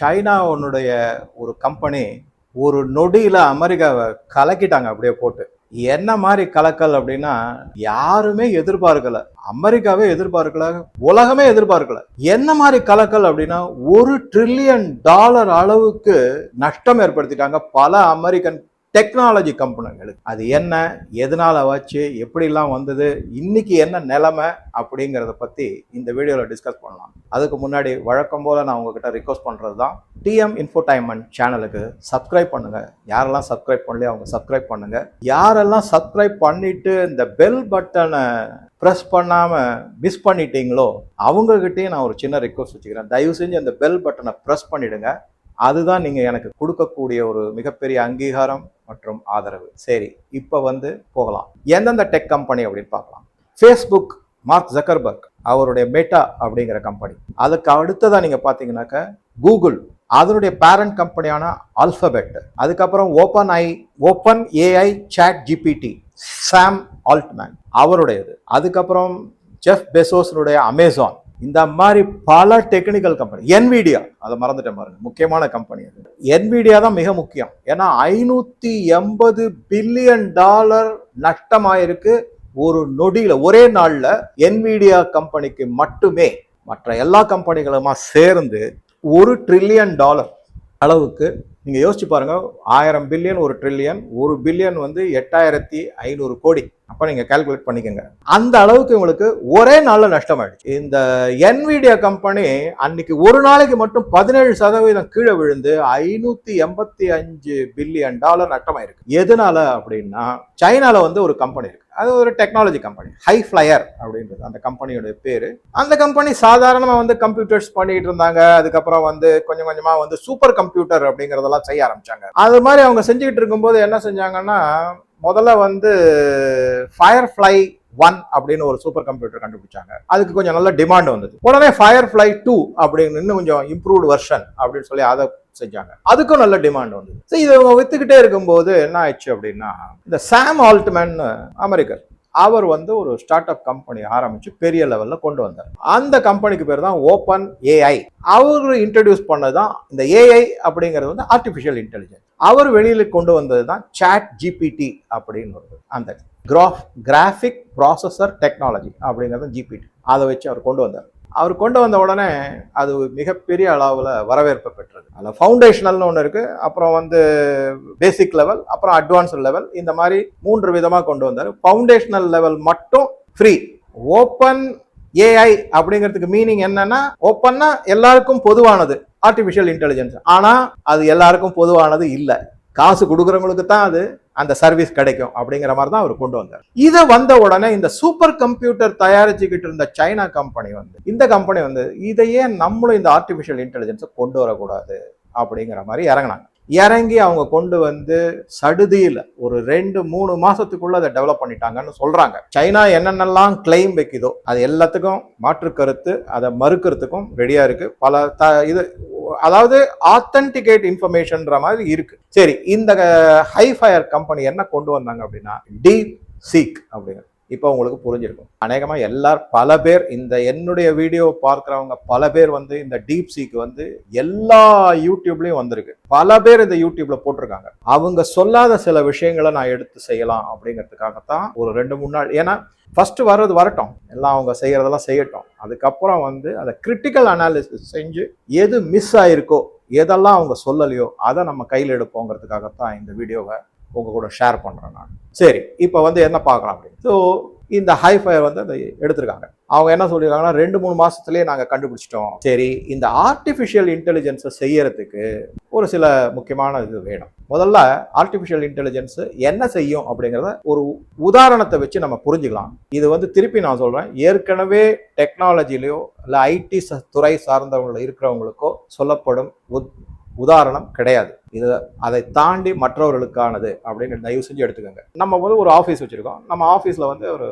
சைனாவுடைய ஒரு கம்பெனி ஒரு நொடியில் அமெரிக்காவை கலக்கிட்டாங்க அப்படியே போட்டு. என்ன மாதிரி கலக்கல் அப்படின்னா யாருமே எதிர்பார்க்கல. அமெரிக்காவே எதிர்பார்க்கல உலகமே எதிர்பார்க்கல. என்ன மாதிரி கலக்கல் அப்படின்னா ஒரு ட்ரில்லியன் டாலர் அளவுக்கு நஷ்டம் ஏற்படுத்திட்டாங்க பல அமெரிக்கன் டெக்னாலஜி கம்பெனிகளுக்கு அது என்ன எதனால் வச்சு எப்படிலாம் வந்தது இன்னைக்கு என்ன நிலைமை அப்படிங்கிறத பற்றி இந்த வீடியோவில் டிஸ்கஸ் பண்ணலாம். அதுக்கு முன்னாடி வழக்கம் போல் நான் உங்ககிட்ட ரிக்வஸ்ட் பண்ணுறது தான். டிஎம் இன்ஃபோடைன்மெண்ட் சேனலுக்கு சப்ஸ்கிரைப் பண்ணுங்கள் யாரெல்லாம் சப்ஸ்கிரைப் பண்ணலையோ அவங்க சப்ஸ்கிரைப் பண்ணுங்கள் யாரெல்லாம் சப்ஸ்கிரைப் பண்ணிவிட்டு இந்த பெல் பட்டனை ப்ரெஸ் பண்ணாமல் மிஸ் பண்ணிட்டீங்களோ அவங்ககிட்டயும் நான் ஒரு சின்ன ரிக்வஸ்ட் வச்சுக்கிறேன். தயவு செஞ்சு அந்த பெல் பட்டனை ப்ரெஸ் பண்ணிவிடுங்க அதுதான் நீங்கள் எனக்கு கொடுக்கக்கூடிய ஒரு மிகப்பெரிய அங்கீகாரம் மற்றும் ஆதரவு. சரி இப்போ வந்து போகலாம். எந்தெந்த டெக் கம்பெனி அப்படின்னு பார்க்கலாம். ஃபேஸ்புக் மார்க் ஜக்கர்பர்க் அவருடைய மெட்டா அப்படிங்கிற கம்பெனி. அதுக்கு அடுத்ததாக நீங்கள் பார்த்தீங்கன்னாக்க கூகுள் அதனுடைய பேரண்ட் கம்பெனியான ஆல்பபெட் அதுக்கப்புறம் OpenAI OpenAI ChatGPT Sam Altman அவருடையது. அதுக்கப்புறம் ஜெஃப் பெசோஸனுடைய அமேசான் இந்த மாதிரி பல டெக்னிக்கல் கம்பெனி என்விடியா அதை மறந்துட்டேன் பாருங்க முக்கியமான கம்பெனி அது. என்விடியா தான் மிக முக்கியம். ஏன்னா ஐநூத்தி எண்பது பில்லியன் டாலர் நஷ்டமாயிருக்கு ஒரு நொடியில ஒரே நாள்ல என்விடியா கம்பெனிக்கு மட்டுமே. மற்ற எல்லா கம்பெனிகளுமா சேர்ந்து ஒரு ட்ரில்லியன் டாலர் அளவுக்கு நீங்க யோசிச்சு பாருங்க ஆயிரம் பில்லியன் ஒரு ட்ரில்லியன் ஒரு பில்லியன் வந்து எட்டாயிரத்தி ஐநூறு கோடி. அப்போ நீங்கள் கால்குலேட் பண்ணிக்கோங்க. அந்த அளவுக்கு உங்களுக்கு ஒரே நாள்ல நஷ்டமாயிடுச்சு. இந்த என்விடியா கம்பெனி அன்னைக்கு ஒரு நாளைக்கு மட்டும் பதினேழு சதவீதம் கீழே விழுந்து ஐநூற்றி எண்பத்தி அஞ்சு பில்லியன் டாலர் நஷ்டமாயிருக்கு. எதனால அப்படின்னா சைனாவில் வந்து ஒரு கம்பெனி இருக்கு. அது ஒரு டெக்னாலஜி கம்பெனி ஹை ஃப்ளையர் அப்படின்றது அந்த கம்பெனியோட பேர். அந்த கம்பெனி சாதாரணமாக வந்து கம்ப்யூட்டர்ஸ் பண்ணிட்டு இருந்தாங்க. அதுக்கப்புறம் வந்து கொஞ்சம் கொஞ்சமாக வந்து சூப்பர் கம்ப்யூட்டர் அப்படிங்கிறதெல்லாம் செய்ய ஆரம்பிச்சாங்க. அது மாதிரி அவங்க செஞ்சுக்கிட்டு இருக்கும்போது என்ன செஞ்சாங்கன்னா முதல்ல வந்து ஃபயர் ஃப்ளை ஒன் அப்படின்னு ஒரு சூப்பர் கம்ப்யூட்டர் கண்டுபிடிச்சாங்க. அதுக்கு கொஞ்சம் நல்ல டிமாண்ட் வந்தது. உடனே ஃபயர் ஃப்ளை டூ அப்படின்னு இன்னும் கொஞ்சம் இம்ப்ரூவ்டு வெர்ஷன் அப்படின்னு சொல்லி அதை செஞ்சாங்க. அதுக்கும் நல்ல டிமாண்ட் வந்தது. ஸோ இதை அவங்க வித்துக்கிட்டே இருக்கும்போது என்ன ஆயிடுச்சு அப்படின்னா இந்த சாம் ஆல்ட்மேன் அமெரிக்கர் அவர் வந்து ஒரு ஸ்டார்ட் அப் கம்பெனி ஆரம்பிச்சு பெரிய லெவலில் கொண்டு வந்தார். அந்த கம்பெனிக்கு பேர் தான் ஓப்பன் ஏஐ அவர் இன்ட்ரடியூஸ் பண்ணது தான் இந்த ஏஐ அப்படிங்கிறது வந்து ஆர்டிஃபிஷியல் இன்டெலிஜென்ஸ் அவர் வெளியில் கொண்டு வந்தது தான் சாட் ஜிபிடி அப்படின்னு ஒரு அந்த கிராஃப் கிராஃபிக் ப்ராசஸர் டெக்னாலஜி அப்படிங்கிறது ஜிபிடி அதை வச்சு அவர் கொண்டு வந்தார். அவர் கொண்டு வந்த உடனே அது மிகப்பெரிய அளவில் வரவேற்பு பெற்றது. அதில் ஃபவுண்டேஷனல்னு ஒன்று இருக்குது அப்புறம் வந்து பேசிக் லெவல் அப்புறம் அட்வான்ஸ் லெவல் இந்த மாதிரி மூன்று விதமாக கொண்டு வந்தார். ஃபவுண்டேஷனல் லெவல் மட்டும் ஃப்ரீ ஓப்பன் ஏஐ அப்படிங்கிறதுக்கு மீனிங் என்னன்னா ஓப்பன்னா எல்லாருக்கும் பொதுவானது ஆர்டிஃபிஷியல் இன்டெலிஜென்ஸ் ஆனால் அது எல்லாருக்கும் பொதுவானது இல்லை. காசு கொடுக்குறவங்களுக்கு தான் அது அந்த சர்வீஸ் கிடைக்கும் அப்படிங்கிற மாதிரி தான் அவர் கொண்டு வந்தார். இதை வந்த உடனே இந்த சூப்பர் கம்ப்யூட்டர் தயாரிச்சுக்கிட்டு இருந்த சைனா கம்பெனி வந்து இந்த கம்பெனி வந்து இதையே நம்மளும் இந்த ஆர்டிஃபிஷியல் இன்டெலிஜென்ஸை கொண்டு வரக்கூடாது அப்படிங்கிற மாதிரி இறங்கினாங்க. இறங்கி அவங்க கொண்டு வந்து சடுதியில் ஒரு ரெண்டு மூணு மாதத்துக்குள்ளே அதை டெவலப் பண்ணிட்டாங்கன்னு சொல்கிறாங்க சைனா என்னென்னலாம் கிளைம் வைக்குதோ அது எல்லாத்துக்கும் மாற்று கருத்து அதை மறுக்கிறதுக்கும் ரெடியாக இருக்குது பல த இது அதாவது ஆத்தன்டிகேட் இன்ஃபர்மேஷன்ற மாதிரி இருக்கு. சரி இந்த ஹைஃபயர் கம்பெனி என்ன கொண்டு வந்தாங்க அப்படின்னா டீப் சீக் அப்படிங்கிற இப்போ உங்களுக்கு புரிஞ்சிருக்கும். அநேகமாக எல்லார் பல பேர் இந்த என்னுடைய வீடியோ பார்க்குறவங்க பல பேர் வந்து இந்த டீப் சீக்கு வந்து எல்லா யூடியூப்லேயும் வந்திருக்கு. பல பேர் இந்த யூடியூப்ல போட்டிருக்காங்க. அவங்க சொல்லாத சில விஷயங்களை நான் எடுத்து செய்யலாம் அப்படிங்கிறதுக்காகத்தான் ஒரு ரெண்டு மூணு நாள். ஏன்னா ஃபர்ஸ்ட் வர்றது வரட்டும். எல்லாம் அவங்க செய்கிறதெல்லாம் செய்யட்டும். அதுக்கப்புறம் வந்து அதை கிரிட்டிக்கல் அனாலிசிஸ் செஞ்சு எது மிஸ் ஆயிருக்கோ எதெல்லாம் அவங்க சொல்லலையோ அதை நம்ம கையில் எடுப்போங்கிறதுக்காகத்தான் இந்த வீடியோவை உங்கள் கூட ஷேர் பண்ணுறேன் நான். சரி இப்போ வந்து என்ன பார்க்கலாம் அப்படின்னு. ஸோ இந்த ஹைஃபை வந்து அந்த எடுத்திருக்காங்க. அவங்க என்ன சொல்லியிருக்காங்கன்னா ரெண்டு மூணு மாசத்துலயே நாங்கள் கண்டுபிடிச்சிட்டோம். சரி இந்த ஆர்டிஃபிஷியல் இன்டெலிஜென்ஸை செய்யறதுக்கு ஒரு சில முக்கியமான இது வேணும். முதல்ல ஆர்டிஃபிஷியல் இன்டெலிஜென்ஸ் என்ன செய்யும் அப்படிங்கிறத ஒரு உதாரணத்தை வச்சு நம்ம புரிஞ்சுக்கலாம். இது வந்து திருப்பி நான் சொல்றேன். ஏற்கனவே டெக்னாலஜிலையோ இல்லை ஐடி துறை சார்ந்தவங்கள இருக்கிறவங்களுக்கோ சொல்லப்படும் உதாரணம் கிடையாது. இது அதை தாண்டி மற்றவர்களுக்கானது அப்படின்னு தயவு செஞ்சு எடுத்துக்கோங்க. நம்ம வந்து ஒரு ஆஃபீஸ் வச்சுருக்கோம். நம்ம ஆஃபீஸில் வந்து ஒரு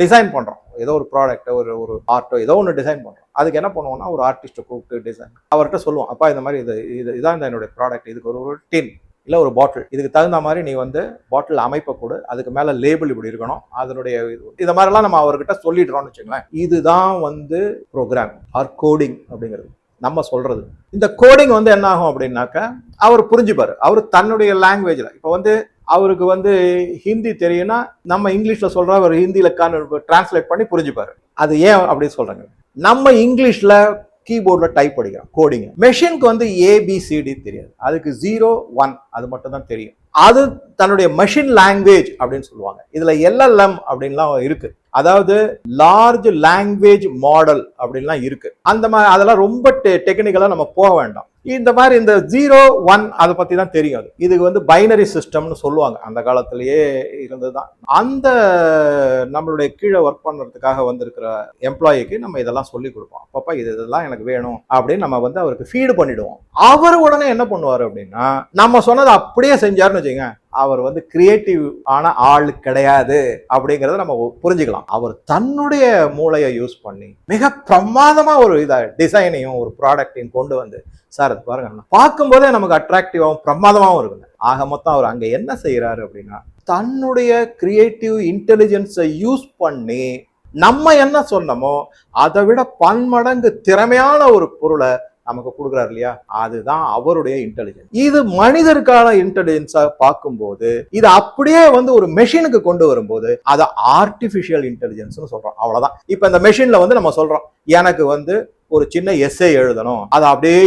டிசைன் பண்ணுறோம் ஏதோ ஒரு ப்ராடக்ட்டோ ஒரு ஒரு ஆர்ட்டோ ஏதோ ஒன்று டிசைன் பண்ணுறோம் அதுக்கு என்ன பண்ணுவோம்னா ஒரு ஆர்டிஸ்ட்டை கூப்பிட்டு டிசைன் அவர்கிட்ட சொல்லுவோம் அப்பா இந்த மாதிரி இது இது இதான் இந்த என்னுடைய ப்ராடக்ட் இதுக்கு ஒரு ஒரு டின் இல்லை ஒரு பாட்டில் இதுக்கு தகுந்த மாதிரி நீ வந்து பாட்டில் அமைப்பை கொடு. அதுக்கு மேலே லேபிள் இப்படி இருக்கணும். அதனுடைய இது இதை மாதிரிலாம் நம்ம அவர்கிட்ட சொல்லிடுறோம்னு வச்சுக்கலாம் இதுதான் வந்து ப்ரோக்ராம் ஆர் கோடிங் அப்படிங்கிறது. நம்ம சொல்றது. இந்த கோடிங் வந்து என்ன ஆகும் அப்படின்னாக்கா அவர் புரிஞ்சுப்பார். அவர் தன்னுடைய லாங்குவேஜில் இப்போ வந்து அவருக்கு வந்து ஹிந்தி தெரியும்னா நம்ம இங்கிலீஷில் சொல்கிற அவர் ஹிந்தியில் டிரான்ஸ்லேட் பண்ணி புரிஞ்சுப்பார். அது ஏன் அப்படின்னு சொல்கிறாங்க நம்ம இங்கிலீஷில் கீபோர்டில் டைப் படிக்கிறோம் கோடிங் மெஷினுக்கு வந்து ஏபிசிடி தெரியாது. அதுக்கு ஜீரோ ஒன் அது மட்டும் தான் தெரியும். அது தன்னுடைய மெஷின் லாங்குவேஜ் அப்படின்னு சொல்லுவாங்க. இதுல எல்எல்எம் அப்படின்லாம் இருக்கு. அதாவது லார்ஜ் லாங்குவேஜ் மாடல் அப்படின்லாம் இருக்கு. அந்த மாதிரி அதெல்லாம் ரொம்ப டெக்னிக்கலாக நம்ம போக வேண்டாம். இந்த மாதிரி இந்த ஜீரோ ஒன் அதை பற்றி தான் தெரியும் அது. இதுக்கு வந்து பைனரி சிஸ்டம்னு சொல்லுவாங்க. அந்த காலத்திலேயே இருந்ததுதான். அந்த நம்மளுடைய கீழே ஒர்க் பண்ணுறதுக்காக வந்திருக்கிற எம்ப்ளாயிக்கு நம்ம இதெல்லாம் சொல்லி கொடுப்போம். அப்பப்பா இது இதெல்லாம் எனக்கு வேணும் அப்படின்னு நம்ம வந்து அவருக்கு ஃபீடு பண்ணிடுவோம். அவர் உடனே என்ன பண்ணுவார் அப்படின்னா நம்ம சொன்னதை அப்படியே செஞ்சாருன்னு வச்சுங்க அவர் வந்து கிரியேட்டிவ் ஆன ஆள் கிடையாது அப்படிங்கிறத நம்ம புரிஞ்சுக்கலாம். அவர் தன்னுடைய மூளையை யூஸ் பண்ணி மிக பிரமாதமாக ஒரு இதை டிசைனையும் ஒரு ப்ராடக்டையும் கொண்டு வந்து சார் அது பாருங்க பார்க்கும்போதே நமக்கு அட்ராக்டிவாகவும் பிரமாதமாகவும் இருக்குங்க. ஆக மொத்தம் அவர் அங்கே என்ன செய்கிறாரு அப்படின்னா தன்னுடைய கிரியேட்டிவ் இன்டெலிஜென்ஸை யூஸ் பண்ணி நம்ம என்ன சொன்னமோ அதை விட பன்மடங்கு திறமையான ஒரு பொருளை நமக்கு கொடுக்குறாரு இல்லையா? அதுதான் அவருடைய இன்டெலிஜென்ஸ் இது மனிதருக்கான இன்டெலிஜென்ஸா பார்க்கும்போது இது அப்படியே வந்து ஒரு மெஷினுக்கு கொண்டு வரும்போது அதை ஆர்டிபிஷியல் இன்டெலிஜென்ஸ்னு சொல்றோம். அவ்வளவுதான். இப்ப இந்த மெஷின்ல வந்து நம்ம சொல்றோம் எனக்கு வந்து ஒரு சின்ன எஸ்ஸே எழுதணும் அது அப்படியே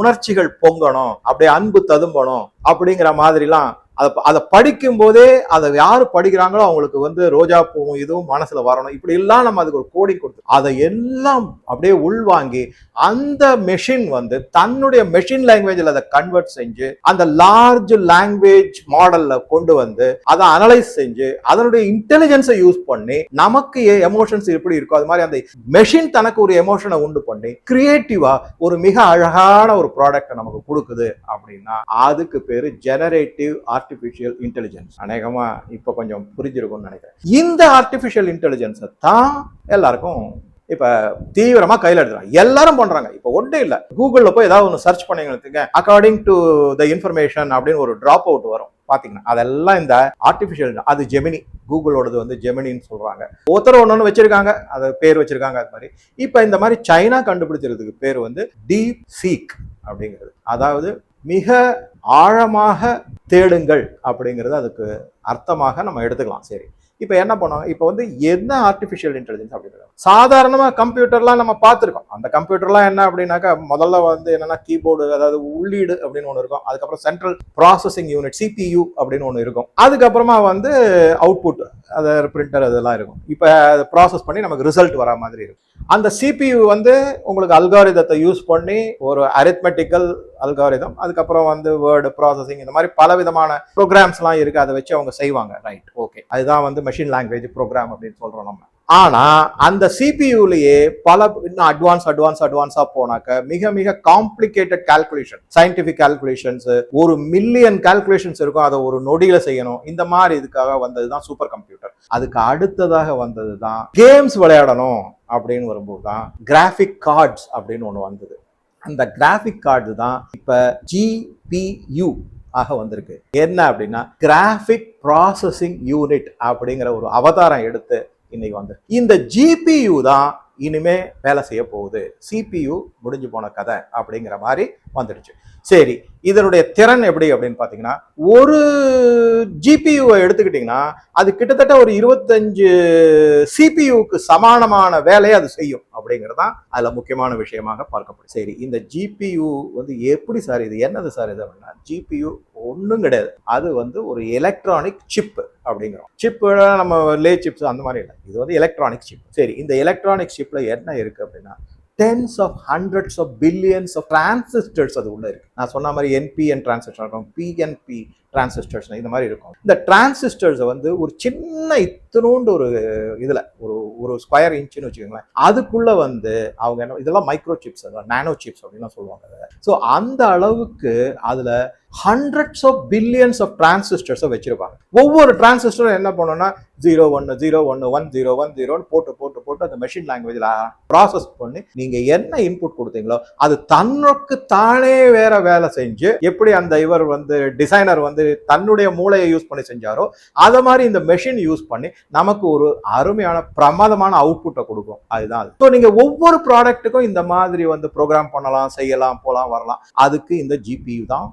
உணர்ச்சிகள் பொங்கணும் அப்படியே அன்பு ததும்பணும் அப்படிங்கிற மாதிரிலாம் அதை அதை படிக்கும் போதே அதை யார் படிக்கிறாங்களோ அவங்களுக்கு வந்து ரோஜா பூவும் இதுவும் மனசுல வரணும். இப்படி எல்லாம் நம்ம அதுக்கு ஒரு கோடி கொடுத்து அதை எல்லாம் அப்படியே உள்வாங்கி அந்த மெஷின் வந்து தன்னுடைய மெஷின் லாங்குவேஜில் அதை கன்வெர்ட் செஞ்சு அந்த லார்ஜ் லாங்குவேஜ் மாடல்ல கொண்டு வந்து அதை அனலைஸ் செஞ்சு அதனுடைய இன்டெலிஜென்ஸை யூஸ் பண்ணி நமக்கு எமோஷன்ஸ் எப்படி இருக்கோ அது மாதிரி அந்த மெஷின் தனக்கு ஒரு எமோஷனை உண்டு பண்ணி கிரியேட்டிவா ஒரு மிக அழகான ஒரு ப்ராடக்டை நமக்கு கொடுக்குது அப்படின்னா அதுக்கு பேரு ஜெனரேட்டிவ் ஆர்ட் ஆர்டிஃபிஷியல் இன்டெலிஜென்ஸ் அநேகமாக இப்போ கொஞ்சம் புரிஞ்சிருக்கும்னு நினைக்கிறேன். இந்த ஆர்டிஃபிஷியல் இன்டெலிஜென்ஸை தான் எல்லாருக்கும் இப்போ தீவிரமாக கையில் எடுத்துறாங்க எல்லாரும் பண்ணுறாங்க இப்போ ஒன்றே இல்லை. கூகுளில் போய் ஏதாவது ஒன்று சர்ச் பண்ணீங்க அக்கார்டிங் டு த இன்ஃபர்மேஷன் அப்படின்னு ஒரு ட்ராப் அவுட் வரும். பார்த்தீங்கன்னா அதெல்லாம் இந்த ஆர்டிஃபிஷியல் அது ஜெமினி கூகுளோடது வந்து ஜெமினின்னு சொல்கிறாங்க ஒருத்தர் ஒன்று வச்சுருக்காங்க. அதை பேர் வச்சுருக்காங்க அது மாதிரி. இப்போ இந்த மாதிரி சைனா கண்டுபிடிச்சிருக்கிறதுக்கு பேர் வந்து டீப் சீக் அப்படிங்கிறது. அதாவது மிக ஆழமாக தேடுங்கள் அப்படிங்கிறது அதுக்கு அர்த்தமாக நம்ம எடுத்துக்கலாம். சரி. இப்போ என்ன பண்ணுவாங்க? இப்போ வந்து என்ன ஆர்டிஃபிஷியல் இன்டெலிஜென்ஸ் அப்படின்றது. சாதாரணமாக கம்ப்யூட்டர்லாம் நம்ம பார்த்துருக்கோம். அந்த கம்ப்யூட்டர்லாம் என்ன அப்படின்னாக்கா முதல்ல வந்து என்னன்னா கீபோர்டு அதாவது உள்ளீடு அப்படின்னு ஒன்று இருக்கும். அதுக்கப்புறம் சென்ட்ரல் ப்ராசஸிங் யூனிட் சிபியு அப்படின்னு ஒன்று இருக்கும். அதுக்கப்புறமா வந்து அவுட்புட் அது பிரிண்டர் அதெல்லாம் இருக்கும். இப்போ அதை ப்ராசஸ் பண்ணி நமக்கு ரிசல்ட் வரா மாதிரி இருக்கும். அந்த சிபியு வந்து உங்களுக்கு அல்காரிதத்தை யூஸ் பண்ணி ஒரு அரித்மெட்டிக்கல் அல்காரிதம் அதுக்கப்புறம் வந்து வேர்டு ப்ராசஸிங் இந்த மாதிரி பல விதமான ப்ரோக்ராம்ஸ்லாம் இருக்குது அதை வச்சு அவங்க செய்வாங்க. ரைட் ஓகே அதுதான் வந்து மெஷின் லாங்குவேஜ் ப்ரோக்ராம் அப்படின்னு சொல்கிறோம் நம்ம. ஆனால் அந்த சிபியூலேயே பல இன்னும் அட்வான்ஸ் அட்வான்ஸ் அட்வான்ஸாக போனாக்க மிக மிக காம்ப்ளிகேட்டட் கால்குலேஷன் சயின்டிஃபிக் கால்குலேஷன்ஸ் ஒரு மில்லியன் கால்குலேஷன்ஸ் இருக்கும் அதை ஒரு நொடியில் செய்யணும். இந்த மாதிரி இதுக்காக வந்தது தான் சூப்பர் கம்ப்யூட்டர் அதுக்கு அடுத்ததாக வந்தது தான் கேம்ஸ் விளையாடணும் அப்படின்னு வரும்போது தான் கிராஃபிக் கார்ட்ஸ் அப்படின்னு ஒன்று வந்தது. அந்த கிராஃபிக் கார்டு தான் இப்போ ஜிபியூ ஆக வந்திருக்கு. என்ன அப்படின்னா கிராஃபிக் ப்ராசஸிங் யூனிட் அப்படிங்கிற ஒரு அவதாரம் எடுத்து இன்னைக்கு வந்து இந்த ஜிபியு தான் இனிமே வேலை செய்ய போகுது. சிபியு முடிஞ்சு போன கதை அப்படிங்கிற மாதிரி வந்துடுச்சு. சரி இதனுடைய திறன் எப்படி அப்படின்னு பார்த்தீங்கன்னா ஒரு ஜிபியூவை எடுத்துக்கிட்டிங்கன்னா அது கிட்டத்தட்ட ஒரு இருபத்தஞ்சு சிபியூக்கு சமானமான வேலையை அது செய்யும் அப்படிங்கிறது தான் அதில் முக்கியமான விஷயமாக பார்க்கப்படும் சரி இந்த ஜிபியூ வந்து எப்படி சார் இது? என்னது சார் இது அப்படின்னா ஜிபியூ ஒன்றும் கிடையாது. அது வந்து ஒரு எலக்ட்ரானிக் சிப்பு அப்படிங்கிறோம். சிப்பு நம்ம லே சிப்ஸ் அந்த மாதிரி இல்லை. இது வந்து எலக்ட்ரானிக் சிப் சரி இந்த எலக்ட்ரானிக் சிப்பில் என்ன இருக்குது அப்படின்னா tens of hundreds of billions of transistors அது உள்ள இருக்கு. நான் சொன்ன மாதிரி என்பிஎன் டிரான்சிஸ்டர் இருக்கும் பிஎன்பி டிரான்சிஸ்டர்ஸ் இந்த மாதிரி இருக்கும். இந்த டிரான்சிஸ்டர்ஸை வந்து ஒரு சின்ன இத்தனோண்டு ஒரு இதில் ஒரு ஒரு ஸ்கொயர் இன்ச்சுன்னு வச்சுக்கோங்களேன். அதுக்குள்ள வந்து அவங்க என்ன இதெல்லாம் மைக்ரோ சிப்ஸ் நானோ சிப்ஸ் அப்படின்னு சொல்லுவாங்க ஸோ அந்த அளவுக்கு அதில் ஹண்ட்ரட்ஸ் ஆஃப் பில்லியன்ஸ் ஆஃப் டிரான்சிஸ்டர்ஸை வச்சிருப்பாங்க. ஒவ்வொரு டிரான்சிஸ்டரும் என்ன பண்ணோம்னா ஜீரோ ஒன்று ஜீரோ ஒன்று ஒன் ஜீரோ ஒன் ஜீரோன்னு போட்டு போட்டு போட்டு அந்த மெஷின் லாங்குவேஜில் ப்ராசஸ் பண்ணி நீங்கள் என்ன இன்புட் கொடுத்தீங்களோ அது தன்னுக்கு தானே வேற வேலை செஞ்சு எப்படி அந்த இவர் வந்து டிசைனர் வந்து தன்னுடைய மூளையை யூஸ் பண்ணி செஞ்சாரோ அதை மாதிரி இந்த மெஷின் யூஸ் பண்ணி நமக்கு ஒரு அருமையான பிரமாதமான அவுட்புட்டை கொடுக்கும். அதுதான் ஸோ நீங்கள் ஒவ்வொரு ப்ராடக்ட்டுக்கும் இந்த மாதிரி வந்து ப்ரோக்ராம் பண்ணலாம் செய்யலாம் போகலாம் வரலாம். அதுக்கு இந்த ஜிபியு தான்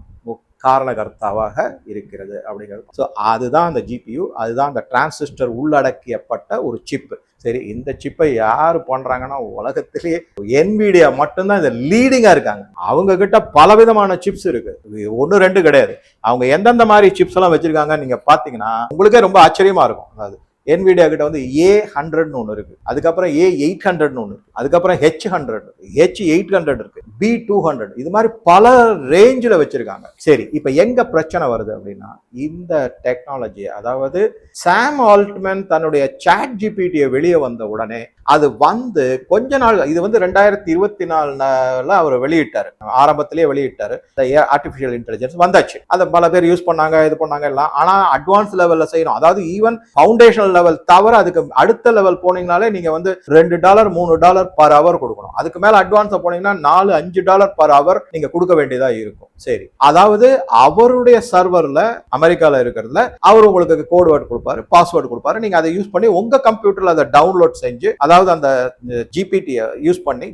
காரணகர்த்தாவாக இருக்கிறது அப்படிங்கிறது ஸோ அதுதான் அந்த ஜிபியு அதுதான் அந்த டிரான்சிஸ்டர் உள்ளடக்கியப்பட்ட ஒரு சிப்பு சரி இந்த சிப்பை யார் பண்ணுறாங்கன்னா உலகத்திலேயே என்விடியா மட்டும்தான் இந்த லீடிங்காக இருக்காங்க. அவங்க கிட்ட பலவிதமான சிப்ஸ் இருக்குது ஒன்று ரெண்டு கிடையாது. அவங்க எந்தெந்த மாதிரி சிப்ஸ் எல்லாம் வச்சுருக்காங்கன்னு நீங்கள் பார்த்தீங்கன்னா உங்களுக்கே ரொம்ப ஆச்சரியமாக இருக்கும். அதாவது என்விடியா கிட்ட வந்து ஏ ஹண்ட்ரட்னு ஒன்று இருக்கு. அதுக்கப்புறம் ஏ எயிட் ஹண்ட்ரட்னு ஒன்று இருக்கு. அதுக்கப்புறம் H hundred H eight hundred இருக்கு. பி டூ ஹண்ட்ரட் இது மாதிரி பல ரேஞ்சில் வச்சிருக்காங்க. சரி இப்போ எங்க பிரச்சனை வருது அப்படின்னா இந்த டெக்னாலஜி அதாவது சாம் ஆல்ட்மேன் தன்னுடைய சாட் ஜிபிடியை வெளியே வந்த உடனே அது வந்து கொஞ்ச நாள் இது வந்து ரெண்டாயிரத்தி இருபத்தி நாலுல அவர் வெளியிட்டாரு. ஆரம்பத்திலேயே வெளியிட்டாரு. இந்த ஆர்டிஃபிஷியல் இன்டெலிஜென்ஸ் வந்தாச்சு. அதை பல பேர் யூஸ் பண்ணாங்க இது பண்ணாங்க எல்லாம். ஆனால் அட்வான்ஸ் லெவலில் செய்யணும். அதாவது ஈவன் ஃபவுண்டேஷனல் லெவல் தவிர அதுக்கு அடுத்த லெவல் போனீங்கனாலே நீங்க வந்து ரெண்டு டாலர் மூணு டாலர் பர் ஹவர் கொடுக்கணும். அதுக்கு மேல அட்வான்ஸ் போனீங்கன்னா நாலு அஞ்சு டாலர் பர் ஹவர் நீங்க கொடுக்க வேண்டியதா இருக்கும். சரி. அதாவது அவருடைய சர்வர்ல அமெரிக்கால இருக்கிறதுல அவர் உங்களுக்கு கோட் வேர்டு கொடுப்பாரு பாஸ்வேர்டு கொடுப்பாரு. நீங்க அதை யூஸ் பண்ணி உங்க கம்ப்யூட்டர்ல அதை டவுன்லோட் செஞ்சு அதாவது அந்த ஜிபிடியை யூஸ் பண்ணி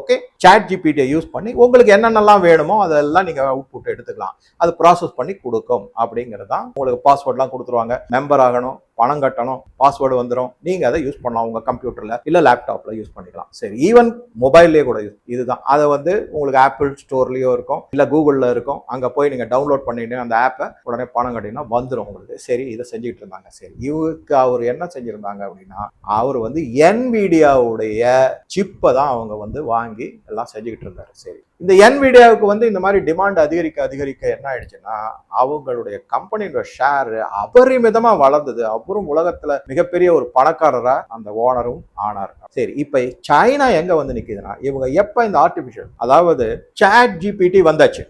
ஓகே சாட் ஜிபிடியை யூஸ் பண்ணி உங்களுக்கு என்னென்னலாம் வேணுமோ அதெல்லாம் நீங்கள் அவுட்புட் எடுத்துக்கலாம். அது ப்ராசஸ் பண்ணி கொடுக்கும் அப்படிங்கிறது தான் உங்களுக்கு பாஸ்வேர்ட்லாம் கொடுத்துருவாங்க. மெம்பர் ஆகணும் பணம் கட்டணும் பாஸ்வேர்டு வந்துடும் நீங்கள் அதை யூஸ் பண்ணலாம். உங்கள் கம்ப்யூட்டரில் இல்லை லேப்டாப்பில் யூஸ் பண்ணிக்கலாம். சரி ஈவன் மொபைல்லேயே கூட யூஸ் இதுதான். அதை வந்து உங்களுக்கு ஆப்பிள் ஸ்டோர்லேயோ இருக்கும் இல்லை கூகுளில் இருக்கும். அங்கே போய் நீங்கள் டவுன்லோட் பண்ணிட்டு அந்த ஆப்பை உடனே பணம் கட்டினா வந்துடும் உங்களுக்கு. சரி இதை செஞ்சுட்டு இருந்தாங்க. சரி இவருக்கு அவர் என்ன செஞ்சுருந்தாங்க அப்படின்னா அவர் வந்து என்விடியாவுடைய சிப்பை தான் அவங்க வந்து வாங்கி எல்லாம் செஞ்சுக்கிட்டு இருந்தாரு. சரி. இந்த என்விடியாவுக்கு வந்து இந்த மாதிரி டிமாண்ட் அதிகரிக்க அதிகரிக்க என்ன ஆயிடுச்சுன்னா அவங்களுடைய கம்பெனியோட ஷேர் அபரிமிதமா வளர்ந்தது. அப்புறம் உலகத்துல மிகப்பெரிய ஒரு பணக்காரரா அந்த ஓனரும் ஆனார். சரி இப்ப சைனா எங்க வந்து நிக்குதுன்னா இவங்க எப்ப இந்த ஆர்டிபிஷியல் அதாவது சாட் ஜிபிடி வந்தாச்சு.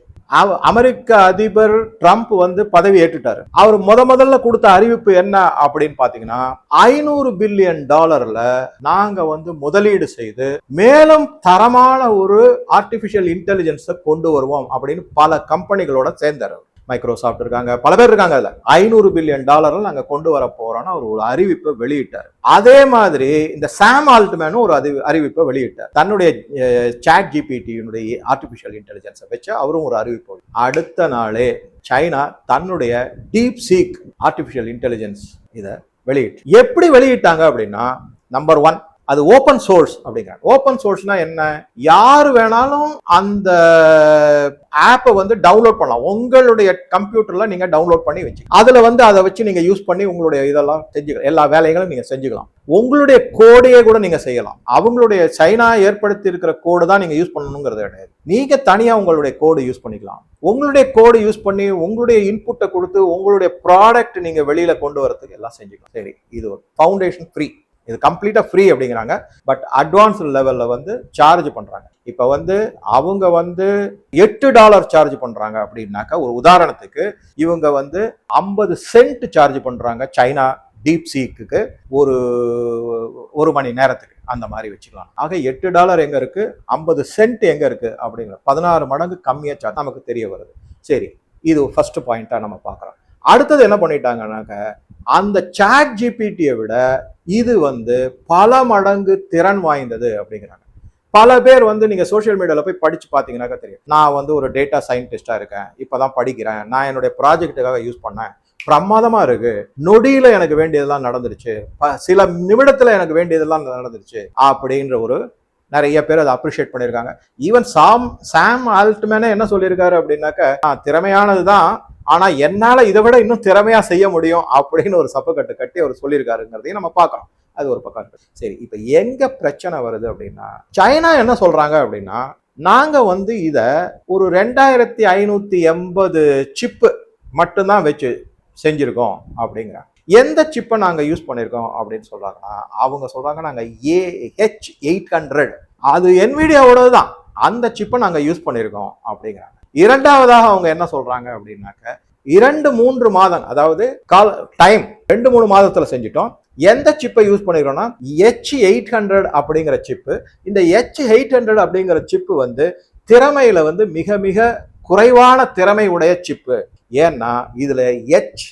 அமெரிக்க அதிபர் ட்ரம்ப் வந்து பதவி ஏற்றுட்டாரு. அவர் முத முதல்ல கொடுத்த அறிவிப்பு என்ன அப்படின்னு பாத்தீங்கன்னா ஐநூறு பில்லியன் டாலர்ல நாங்க வந்து முதலீடு செய்து மேலும் தரமான ஒரு ஆர்டிபிஷியல் இன்டெலிஜென்ஸை கொண்டு வருவோம் அப்படின்னு பல கம்பெனிகளோட சேர்ந்தார் மைக்ரோசாஃப்ட் இருக்காங்க. பல பேர் இருக்காங்க அதில். ஐநூறு பில்லியன் டாலரில் நாங்கள் கொண்டு வர போகிறோம்னு அவர் ஒரு அறிவிப்பை வெளியிட்டார். அதே மாதிரி இந்த சாம் ஆல்ட்மேனும் ஒரு அறி அறிவிப்பை வெளியிட்டார். தன்னுடைய சாட் ஜிபிடியினுடைய ஆர்டிஃபிஷியல் இன்டெலிஜென்ஸை வச்சு அவரும் ஒரு அறிவிப்பு அடுத்த நாளே சைனா தன்னுடைய டீப் சீக் ஆர்டிஃபிஷியல் இன்டெலிஜென்ஸ் இதை வெளியிட்டு. எப்படி வெளியிட்டாங்க அப்படின்னா நம்பர் ஒன் அது ஓப்பன் சோர்ஸ் அப்படிங்கிறாங்க. ஓப்பன் சோர்ஸ்னா என்ன? யார் வேணாலும் அந்த ஆப்பை வந்து டவுன்லோட் பண்ணலாம். உங்களுடைய கம்ப்யூட்டர்ல நீங்க டவுன்லோட் பண்ணி வச்சு அதுல வந்து அதை வச்சு நீங்க யூஸ் பண்ணி உங்களுடைய இதெல்லாம் செஞ்சுக்கலாம். எல்லா வேலைகளும் நீங்க செஞ்சுக்கலாம். உங்களுடைய கோடையே கூட நீங்க செய்யலாம். அவங்களுடைய சைனா ஏற்படுத்தி இருக்கிற கோடு தான் நீங்க யூஸ் பண்ணணுங்கிறது கிடையாது. நீங்க தனியா உங்களுடைய கோடு யூஸ் பண்ணிக்கலாம். உங்களுடைய கோடு யூஸ் பண்ணி உங்களுடைய இன்புட்டை கொடுத்து உங்களுடைய ப்ராடக்ட் நீங்க வெளியில கொண்டு வரதுக்கு எல்லாம் செஞ்சுக்கலாம். சரி இது ஒரு ஃபவுண்டேஷன் ஃப்ரீ இது கம்ப்ளீட்டாக ஃப்ரீ அப்படிங்கிறாங்க. பட் அட்வான்ஸ் லெவலில் வந்து சார்ஜ் பண்ணுறாங்க இப்போ வந்து அவங்க வந்து எட்டு டாலர் சார்ஜ் பண்ணுறாங்க அப்படின்னாக்கா ஒரு உதாரணத்துக்கு இவங்க வந்து ஐம்பது சென்ட் சார்ஜ் பண்ணுறாங்க சைனா டீப் சீக்கு ஒரு ஒரு மணி நேரத்துக்கு. அந்த மாதிரி வச்சுக்கலாம். ஆக எட்டு டாலர் எங்கே இருக்குது ஐம்பது சென்ட் எங்கே இருக்குது அப்படிங்கிற பதினாறு மடங்கு கம்மியாக சார்ஜ் நமக்கு தெரிய வருது. சரி இது ஃபர்ஸ்ட் பாயிண்ட்டாக நம்ம பார்க்குறோம் அடுத்தது என்ன பண்ணிட்டாங்கன்னாக்க அந்த சாட் ஜிபிடியை விட இது வந்து பல மடங்கு திறன் வாய்ந்தது அப்படிங்கிறாங்க. பல பேர் வந்து நீங்கள் சோஷியல் மீடியாவில் போய் படித்து பார்த்தீங்கனாக்கா தெரியும். நான் வந்து ஒரு டேட்டா சயின்டிஸ்டாக இருக்கேன். இப்போ தான் படிக்கிறேன். நான் என்னுடைய ப்ராஜெக்ட்டுக்காக யூஸ் பண்ணேன். பிரமாதமாக இருக்குது நொடியில் எனக்கு வேண்டியதெல்லாம் நடந்துருச்சு. ப- சில நிமிடத்தில் எனக்கு வேண்டியதெல்லாம் நடந்துருச்சு. அப்படின்ற ஒரு நிறைய பேர் அதை அப்ரிஷியேட் பண்ணியிருக்காங்க. ஈவன் சாம் சாம் ஆல்ட்மேனே என்ன சொல்லியிருக்காரு அப்படின்னாக்க திறமையானது தான் ஆனா என்னால இதை விட இன்னும் திறமையா செய்ய முடியும் அப்படின்னு ஒரு சப்பக்கட்டு கட்டி அவர் சொல்லியிருக்காருங்கிறதையும் நம்ம பார்க்கறோம். அது ஒரு பக்கம் இருக்கு. சரி இப்போ எங்க பிரச்சனை வருது அப்படின்னா சைனா என்ன சொல்றாங்க அப்படின்னா நாங்க வந்து இத ஒரு ரெண்டாயிரத்தி ஐநூத்தி எண்பது சிப்பு மட்டும்தான் வச்சு செஞ்சிருக்கோம் அப்படிங்கிறாங்க. எந்த சிப்பை நாங்கள் யூஸ் பண்ணியிருக்கோம் அப்படின்னு சொல்கிறாங்கன்னா அவங்க சொல்கிறாங்க நாங்கள் ஏ ஹெச் எயிட் ஹண்ட்ரட் அது என்விடியாவோட தான் அந்த சிப்பை நாங்கள் யூஸ் பண்ணியிருக்கோம் அப்படிங்கிறாங்க. இரண்டாவதாக அவங்க என்ன சொல்கிறாங்க அப்படின்னாக்க இரண்டு மூன்று மாதம் அதாவது கால டைம் ரெண்டு மூணு மாதத்தில் செஞ்சுட்டோம். எந்த சிப்பை யூஸ் பண்ணிருக்கோம்னா ஹெச் எயிட் ஹண்ட்ரட் அப்படிங்கிற சிப்பு. இந்த ஹெச் எயிட் ஹண்ட்ரட் அப்படிங்கிற சிப்பு வந்து திறமையில வந்து மிக மிக குறைவான திறமை உடைய சிப்பு. ஏன்னா இதுல ஹெச்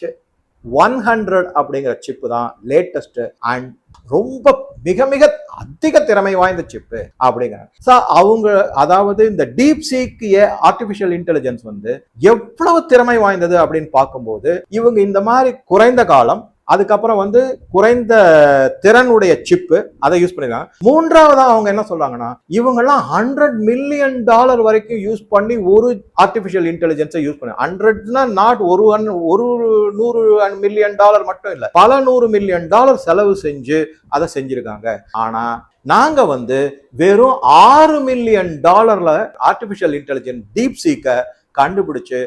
ஒன் ஹண்ட்ரட் அப்படிங்கிற சிப்பு தான் லேட்டஸ்ட் அண்ட் ரொம்ப மிக மிக அதிக திறமை வாய்ந்த சிப்பு அப்படிங்கிறாங்க. ஸோ அவங்க அதாவது இந்த டீப் சீக்கிய ஆர்டிஃபிஷியல் இன்டெலிஜென்ஸ் வந்து எவ்வளவு திறமை வாய்ந்தது அப்படின்னு பார்க்கும்போது இவங்க இந்த மாதிரி குறைந்த காலம் அதுக்கப்புறம் வந்து குறைந்த திறனுடைய சிப்பு அதை யூஸ் பண்ணிருக்காங்க. மூன்றாவதா அவங்க என்ன சொல்றாங்கன்னா இவங்கெல்லாம் ஹண்ட்ரட் மில்லியன் டாலர் வரைக்கும் யூஸ் பண்ணி ஒரு ஆர்டிஃபிஷியல் இன்டெலிஜென்ஸை யூஸ் பண்ணி. ஹண்ட்ரட்னா நாட் ஒரு ஒரு நூறு மில்லியன் டாலர் மட்டும் இல்லை. பல நூறு மில்லியன் டாலர் செலவு செஞ்சு அதை செஞ்சிருக்காங்க. ஆனா நாங்க வந்து வெறும் ஆறு மில்லியன் டாலர்ல ஆர்டிஃபிஷியல் இன்டெலிஜென்ஸ் டீப் சீக்க கண்டுபிடிச்சு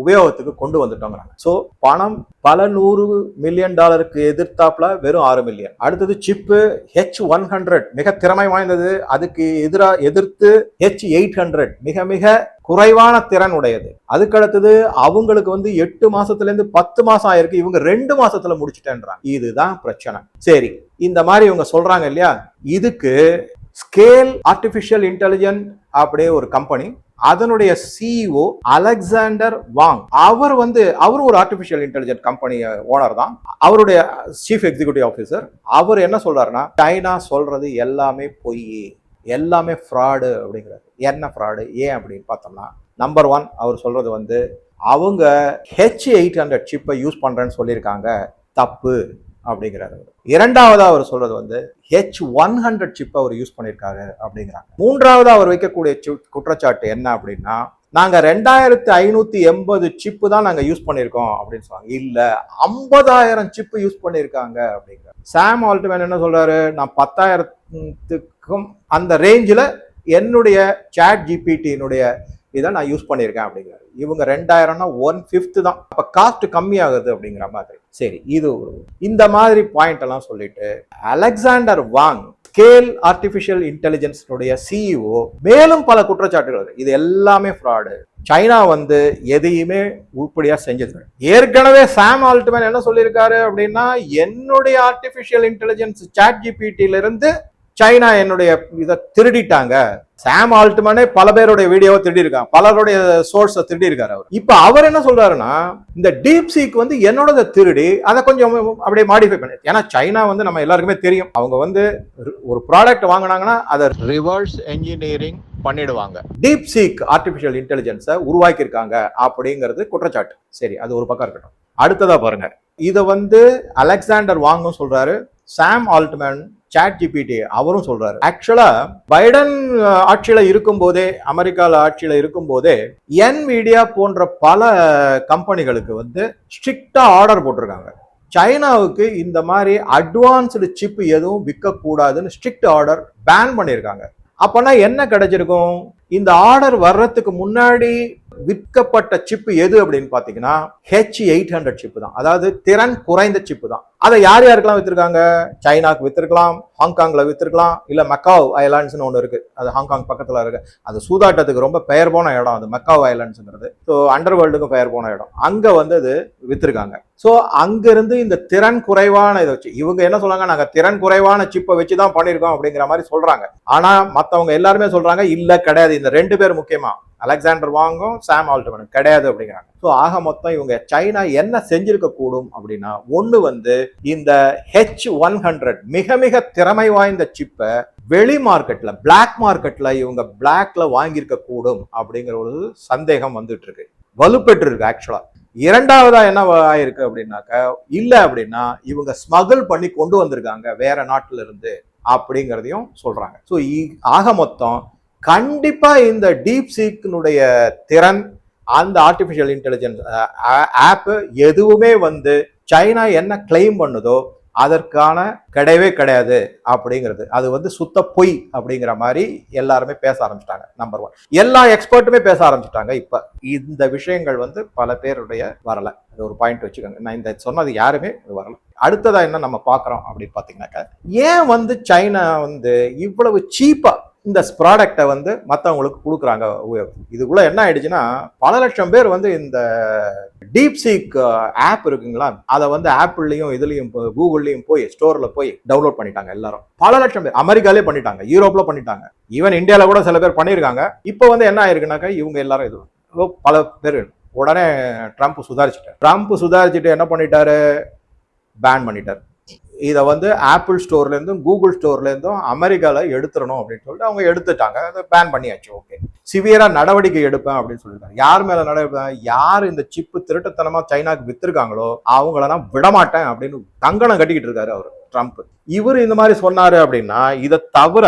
உபயோகத்துக்கு கொண்டு வந்துட்டோங்கிறாங்க. ஸோ பணம் பல நூறு மில்லியன் டாலருக்கு எதிர்த்தாப்புல வெறும் ஆறு மில்லியன் அடுத்தது சிப்பு ஹெச் ஒன் ஹண்ட்ரட் மிக திறமை வாய்ந்தது. அதுக்கு எதிராக எதிர்த்து ஹெச் எயிட் ஹண்ட்ரட் மிக மிக குறைவான திறன் உடையது. அதுக்கடுத்தது அவங்களுக்கு வந்து எட்டு மாசத்துல இருந்து பத்து மாசம் ஆயிருக்கு. இவங்க ரெண்டு மாசத்துல முடிச்சிட்டேன்றாங்க. இதுதான் பிரச்சனை. சரி இந்த மாதிரி இவங்க சொல்றாங்க இல்லையா? இதுக்கு ஸ்கேல் ஆர்டிஃபிஷியல் இன்டெலிஜென்ட் அப்படியே ஒரு கம்பெனி அதனுடைய சிஇஓ அலெக்சாண்டர் வாங். அவர் வந்து அவர் ஒரு ஆர்டிஃபிஷியல் இன்டெலிஜென்ட் கம்பெனி ஓனர் தான். அவருடைய சீஃப் எக்ஸிகூட்டிவ் ஆஃபீஸர் அவர் என்ன சொல்றாருன்னா சைனா சொல்றது எல்லாமே பொய் எல்லாமே ஃப்ராடு அப்படிங்கிறாரு. என்ன ஃப்ராடு ஏன் அப்படின்னு பார்த்தோம்னா நம்பர் ஒன் அவர் சொல்றது வந்து அவங்க ஹெச் எயிட் ஹண்ட்ரட் சிப்பை யூஸ் பண்றேன்னு சொல்லியிருக்காங்க. தப்பு. அப்படிங்கிறாரு இரண்டாவதாக அவர் சொல்றது வந்து ஹெச் ஒன் ஹண்ட்ரட் சிப் அவர் யூஸ் பண்ணியிருக்காரு அப்படிங்கிறாங்க. மூன்றாவது அவர் வைக்கக்கூடிய சி- குற்றச்சாட்டு என்ன அப்படின்னா நாங்க ரெண்டாயிரத்தி ஐநூத்தி எண்பது சிப்பு தான் நாங்க யூஸ் பண்ணியிருக்கோம் அப்படின்னு சொல்லுவாங்க இல்ல ஐம்பதாயிரம் சிப்பு யூஸ் பண்ணியிருக்காங்க அப்படிங்கிற சாம் ஆல்ட்மேன் என்ன சொல்றாரு? நான் பத்தாயிரத்துக்கும் அந்த ரேஞ்சில் என்னுடைய சாட் ஜிபிடியினுடைய இதை நான் யூஸ் பண்ணியிருக்கேன் அப்படிங்கிறாரு. இவங்க ரெண்டாயிரம்னா ஒன் ஃபிஃப்த்து தான். அப்போ காஸ்ட் கம்மியாகுது அப்படிங்கிற மாதிரி. சரி இது இந்த மாதிரி பாயிண்ட் எல்லாம் சொல்லிட்டு அலெக்சாண்டர் வாங் ஸ்கேல் ஆர்டிஃபிஷியல் இன்டெலிஜென்ஸினுடைய சிஇஓ மேலும் பல குற்றச்சாட்டுகள் இது எல்லாமே ஃப்ராடு சைனா வந்து எதையுமே உருப்படியாக செஞ்சது ஏற்கனவே சாம் ஆல்ட்மேன் என்ன சொல்லியிருக்காரு அப்படின்னா என்னுடைய ஆர்டிஃபிஷியல் இன்டெலிஜென்ஸ் சாட் ஜிபிடியிலிருந்து சைனா என்னுடைய இதை திருடிட்டாங்க. சாம் ஆல்ட்மனே பல பேருடைய வீடியோவை திருடியிருக்காங்க பலருடைய சோர்ஸை திருடி இருக்காரு அவர். இப்போ அவர் என்ன சொல்றாருன்னா இந்த டீப் சீக் வந்து என்னோட திருடி அதை கொஞ்சம் அப்படியே மாடிஃபை பண்ணி. ஏன்னா சைனா வந்து நம்ம எல்லாருக்குமே தெரியும். அவங்க வந்து ஒரு ப்ராடக்ட் வாங்கினாங்கன்னா அதை ரிவர்ஸ் என்ஜினியரிங் பண்ணிடுவாங்க. டீப் சீக் ஆர்டிஃபிஷியல் இன்டெலிஜென்ஸை உருவாக்கியிருக்காங்க அப்படிங்கிறது குற்றச்சாட்டு. சரி அது ஒரு பக்கம் இருக்கட்டும். அடுத்ததா பாருங்க. இதை வந்து அலெக்சாண்டர் வாங்கும் சொல்றாரு. சாம் ஆல்ட்மேன் சாட் ஜிபிடி அவரும் சொல்றாரு. ஆக்சுவலா பைடன் ஆட்சியில இருக்கும் போதே அமெரிக்கால ஆட்சியில இருக்கும் போதே என் மீடியா போன்ற பல கம்பெனிகளுக்கு வந்து ஸ்ட்ரிக்டா ஆர்டர் போட்டிருக்காங்க. சைனாவுக்கு இந்த மாதிரி அட்வான்ஸ்டு சிப் எதுவும் விற்க கூடாதுன்னு ஸ்ட்ரிக்ட் ஆர்டர் பேன் பண்ணியிருக்காங்க. அப்பனா என்ன கிடைச்சிருக்கும்? இந்த ஆர்டர் வர்றதுக்கு முன்னாடி விற்கப்பட்ட சிப்பு எது அப்படின்னு பார்த்தீங்கன்னா ஹெச் எயிட் ஹண்ட்ரட் சிப்பு தான். அதாவது திறன் குறைந்த சிப்பு தான். அதை யார் யாருக்கெல்லாம் வித்திருக்காங்க? சைனாக்கு வித்திருக்கலாம் ஹாங்காங்கில் வித்திருக்கலாம் இல்லை மக்காவ் ஐலாண்ட்ஸ்னு ஒன்று இருக்குது அது ஹாங்காங் பக்கத்தில் இருக்கு. அது சூதாட்டத்துக்கு ரொம்ப பெயர் போன இடம் அது மக்காவ் ஐலாண்ட்ஸ்ங்கிறது ஸோ அண்டர் வேர்ல்டுக்கும் பெயர் போன இடம். அங்கே வந்து அது வித்திருக்காங்க. ஸோ அங்கேருந்து இந்த திறன் குறைவான இதை வச்சு இவங்க என்ன சொல்றாங்க? நாங்கள் திறன் குறைவான சிப்பை வச்சு தான் பண்ணியிருக்கோம் அப்படிங்கிற மாதிரி சொல்றாங்க. ஆனால் மற்றவங்க எல்லாருமே சொல்றாங்க இல்லை கிடையாது. இந்த ரெண்டு பேர் முக்கியமா? அலெக்சாண்டர் வாங்கும் சாம் ஆல்டமன் கிடையாது அப்படிங்கிறாங்க. ஸோ ஆக மொத்தம் இவங்க சைனா என்ன செஞ்சிருக்க கூடும் அப்படின்னா ஒன்று வந்து இந்த ஹெச் ஒன் ஹண்ட்ரட் மிக மிக திறமை வாய்ந்த சிப்பை வெளி மார்க்கெட்ல பிளாக் மார்க்கெட்ல இவங்க பிளாக்ல வாங்கியிருக்க கூடும் அப்படிங்கிற ஒரு சந்தேகம் வந்துட்டு இருக்கு வலுப்பெற்று இருக்கு ஆக்சுவலா இரண்டாவதா என்ன ஆயிருக்கு அப்படின்னாக்க இல்ல அப்படின்னா இவங்க ஸ்மகிள் பண்ணி கொண்டு வந்திருக்காங்க வேற நாட்டுல இருந்து அப்படிங்கிறதையும் சொல்றாங்க. ஸோ ஆக மொத்தம் கண்டிப்பா இந்த டீப் சீக்கினுடைய திறன் அந்த ஆர்டிஃபிஷியல் இன்டெலிஜென்ஸ் ஆப்பு எதுவுமே வந்து சைனா என்ன கிளைம் பண்ணுதோ அதற்கான கிடையவே கிடையாது அப்படிங்கிறது. அது வந்து சுத்த பொய் அப்படிங்கிற மாதிரி எல்லாருமே பேச ஆரம்பிச்சிட்டாங்க நம்பர் ஒன் எல்லா எக்ஸ்பர்ட்டுமே பேச ஆரம்பிச்சிட்டாங்க இப்போ. இந்த விஷயங்கள் வந்து பல பேருடைய வரல. அது ஒரு பாயிண்ட் வச்சுக்கோங்க. நான் இந்த சொன்னது யாருமே வரல. அடுத்ததாக என்ன நம்ம பார்க்குறோம் அப்படின்னு பார்த்தீங்கன்னாக்கா ஏன் வந்து சைனா வந்து இவ்வளவு சீப்பாக இந்த ப்ராடக்டை வந்து மற்றவங்களுக்கு கொடுக்குறாங்க. இதுக்குள்ள என்ன ஆயிடுச்சுன்னா பல லட்சம் பேர் வந்து இந்த டீப் சீக் ஆப் இருக்குங்களா? அதை வந்து ஆப்பிள்லையும் இதுலையும் கூகுள்லையும் போய் ஸ்டோர்ல போய் டவுன்லோட் பண்ணிட்டாங்க எல்லாரும். பல லட்சம் பேர் அமெரிக்காலே பண்ணிட்டாங்க யூரோப்ல பண்ணிட்டாங்க. ஈவன் இந்தியாவில் கூட சில பேர் பண்ணியிருக்காங்க. இப்போ வந்து என்ன ஆயிருக்குனாக்கா இவங்க எல்லாரும் இது பல பேர் உடனே ட்ரம்ப் சுதாரிச்சுட்டார். ட்ரம்ப் சுதாரிச்சுட்டு என்ன பண்ணிட்டாரு? பேன் பண்ணிட்டார். இதை வந்து ஆப்பிள் ஸ்டோர்லேருந்தும் கூகுள் ஸ்டோர்லேருந்தும் அமெரிக்காவில் எடுத்துடணும் அப்படின்னு சொல்லிட்டு அவங்க எடுத்துட்டாங்க. அதை பேன் பண்ணியாச்சு. ஓகே சிவியராக நடவடிக்கை எடுப்பேன் அப்படின்னு சொல்லிட்டாங்க. யார் மேலே நடவடிக்கை யார் இந்த சிப்பு திருட்டுத்தனமாக சைனாக்கு விற்றுருக்காங்களோ அவங்கள நான் விடமாட்டேன் அப்படின்னு கங்கணம் கட்டிக்கிட்டு இருக்காரு அவர் ட்ரம்ப் இவர் இந்த மாதிரி சொன்னாரு அப்படின்னா இதை தவிர